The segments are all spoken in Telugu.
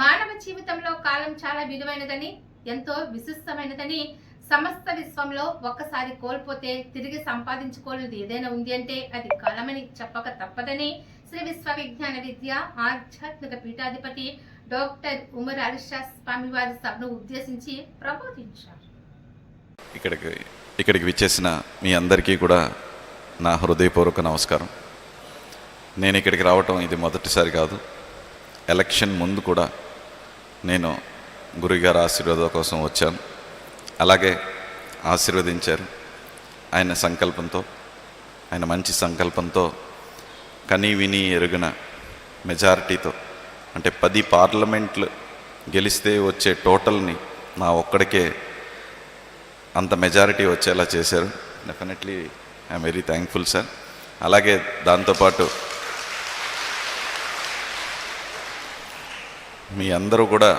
మానవ జీవితంలో కాలం చాలా విలువైనదని ఎంతో విశిష్టమైనదని సమస్త విశ్వంలో ఒక్కసారి కోల్పోతే తిరిగి సంపాదించుకోలేదు ఏదైనా ఉంది అంటే అది కాలమని చెప్పక తప్పదని శ్రీ విశ్వ విజ్ఞాన విద్య ఆధ్యాత్మిక పీఠాధిపతి డాక్టర్ ఉమర్ అలిషా స్వామివారి సభను ఉద్దేశించి ప్రబోధించారు. ఇక్కడికి ఇక్కడికి విచ్చేసిన మీ అందరికీ కూడా నా హృదయపూర్వక నమస్కారం. నేను ఇక్కడికి రావటం ఇది మొదటిసారి కాదు. ఎలక్షన్ ముందు కూడా నేను గురుగారి ఆశీర్వాదం కోసం వచ్చాను. అలాగే ఆశీర్వదించారు ఆయన సంకల్పంతో ఆయన మంచి సంకల్పంతో కని విని ఎరుగిన మెజారిటీతో అంటే పది పార్లమెంట్లు గెలిస్తే వచ్చే టోటల్ని నా ఒక్కడికే అంత మెజారిటీ వచ్చేలా చేశారు. Definitely I'm very thankful sir అలాగే దాంతోపాటు మీ అందరూ కూడా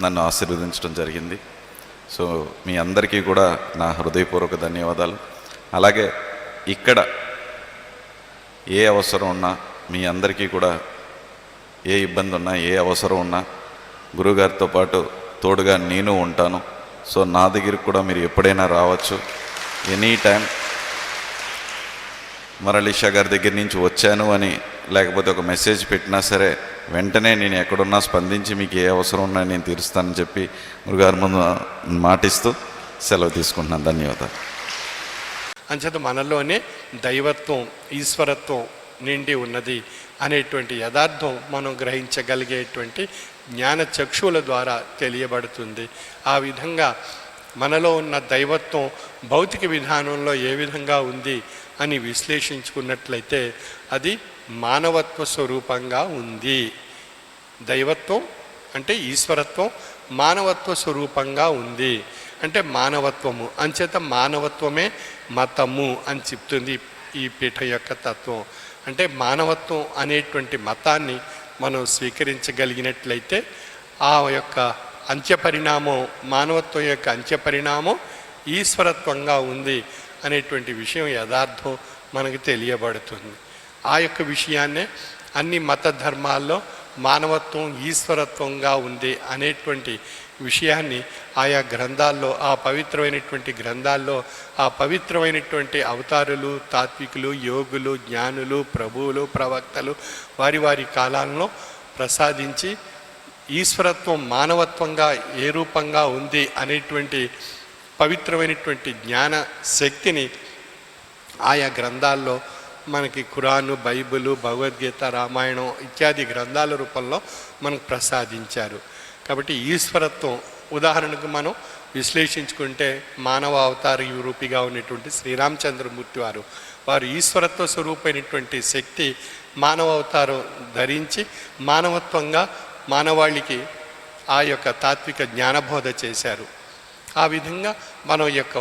నన్ను ఆశీర్వదించడం జరిగింది. సో మీ అందరికీ కూడా నా హృదయపూర్వక ధన్యవాదాలు. అలాగే ఇక్కడ ఏ అవసరం ఉన్నా మీ అందరికీ కూడా ఏ ఇబ్బంది ఉన్నా ఏ అవసరం ఉన్నా గురుగారితో పాటు తోడుగా నేను ఉంటాను. సో నా దగ్గరికి కూడా మీరు ఎప్పుడైనా రావచ్చు. ఎనీ టైం మరళీషా గారి దగ్గర నుంచి వచ్చాను అని లేకపోతే ఒక మెసేజ్ పెట్టినా సరే వెంటనే నేను ఎక్కడున్నా స్పందించి మీకు ఏ అవసరం ఉన్నా నేను తీరుస్తానని చెప్పి గురుగారి ముందు మాటిస్తూ సెలవు తీసుకుంటున్నాను. ధన్యవాదాలు. అంచేత మనలోనే దైవత్వం ఈశ్వరత్వం నిండి ఉన్నది అనేటువంటి యథార్థం మనం గ్రహించగలిగేటువంటి జ్ఞాన చక్షువుల ద్వారా తెలియబడుతుంది. ఆ విధంగా మనలో ఉన్న దైవత్వం భౌతిక విధానంలో ఏ విధంగా ఉంది అని విశ్లేషించుకున్నట్లయితే అది మానవత్వ స్వరూపంగా ఉంది. దైవత్వం అంటే ఈశ్వరత్వం మానవత్వ స్వరూపంగా ఉంది. అంటే మానవత్వము. అంచేత మానవత్వమే మతము అని చెప్తుంది ఈ పీఠ యొక్క తత్వం. అంటే మానవత్వం అనేటువంటి మతాన్ని మనం స్వీకరించగలిగినట్లయితే ఆ యొక్క అంత్యపరిణామం మానవత్వం యొక్క అంత్యపరిణామం ఈశ్వరత్వంగా ఉంది. అనేటువంటి విషయం యథార్థం మనకు తెలియబడుతుంది. ఆ యొక్క విషయాన్నే అన్ని మత ధర్మాల్లో మానవత్వం ఈశ్వరత్వంగా ఉంది అనేటువంటి విషయాన్ని ఆయా గ్రంథాల్లో ఆ పవిత్రమైనటువంటి గ్రంథాల్లో ఆ పవిత్రమైనటువంటి అవతారులు తాత్వికులు యోగులు జ్ఞానులు ప్రభువులు ప్రవక్తలు వారి వారి కాలాల్లో ప్రసాదించి ఈశ్వరత్వం మానవత్వంగా ఏ రూపంగా ఉంది అనేటువంటి పవిత్రమైనటువంటి జ్ఞాన శక్తిని ఆయా గ్రంథాల్లో మనకి ఖురాను బైబిలు భగవద్గీత రామాయణం ఇత్యాది గ్రంథాల రూపంలో మనకు ప్రసాదించారు. కాబట్టి ఈశ్వరత్వం ఉదాహరణకు మనం విశ్లేషించుకుంటే మానవ అవతార రూపిగా ఉన్నటువంటి శ్రీరామచంద్రమూర్తి వారు వారు ఈశ్వరత్వ స్వరూపమైనటువంటి శక్తి మానవ అవతారం ధరించి మానవత్వంగా మానవాళికి ఆ యొక్క తాత్విక జ్ఞానబోధ చేశారు. ఆ విధంగా మనం యొక్క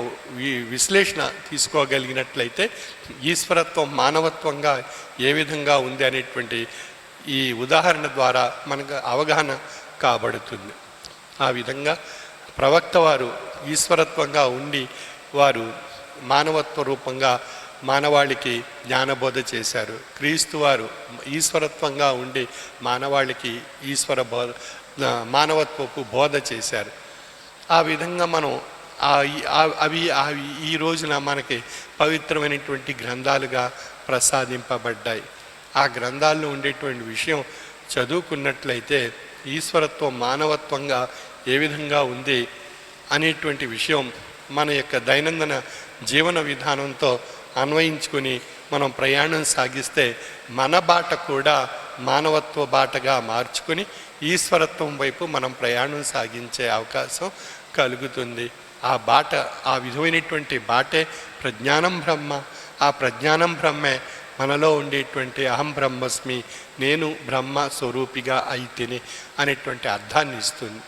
విశ్లేషణ తీసుకోగలిగినట్లయితే ఈశ్వరత్వం మానవత్వంగా ఏ విధంగా ఉంది అనేటువంటి ఈ ఉదాహరణ ద్వారా మనకు అవగాహన కాబడుతుంది. ఆ విధంగా ప్రవక్త వారు ఈశ్వరత్వంగా ఉండి వారు మానవత్వ రూపంగా మానవాళికి జ్ఞానబోధ చేశారు. క్రీస్తు వారు ఈశ్వరత్వంగా ఉండి మానవాళికి ఈశ్వర బోధ మానవత్వపు బోధ చేశారు. ఆ విధంగా మనం అవి అవి ఈ రోజున మనకి పవిత్రమైనటువంటి గ్రంథాలుగా ప్రసాదింపబడ్డాయి. ఆ గ్రంథాల్లో ఉండేటువంటి విషయం చదువుకున్నట్లయితే ఈశ్వరత్వం మానవత్వంగా ఏ విధంగా ఉంది అనేటువంటి విషయం మన యొక్క దైనందిన జీవన విధానంతో అన్వయించుకుని మనం ప్రయాణం సాగిస్తే మన బాట కూడా మానవత్వ బాటగా మార్చుకుని ఈశ్వరత్వం వైపు మనం ప్రయాణం సాగించే అవకాశం కలుగుతుంది. ఆ బాట ఆ విధమైనటువంటి బాటే ప్రజ్ఞానం బ్రహ్మ. ఆ ప్రజ్ఞానం బ్రహ్మే మనలో ఉండేటువంటి అహం బ్రహ్మస్మి నేను బ్రహ్మ స్వరూపిగా అయితేనే అనేటువంటి అర్థాన్ని ఇస్తుంది.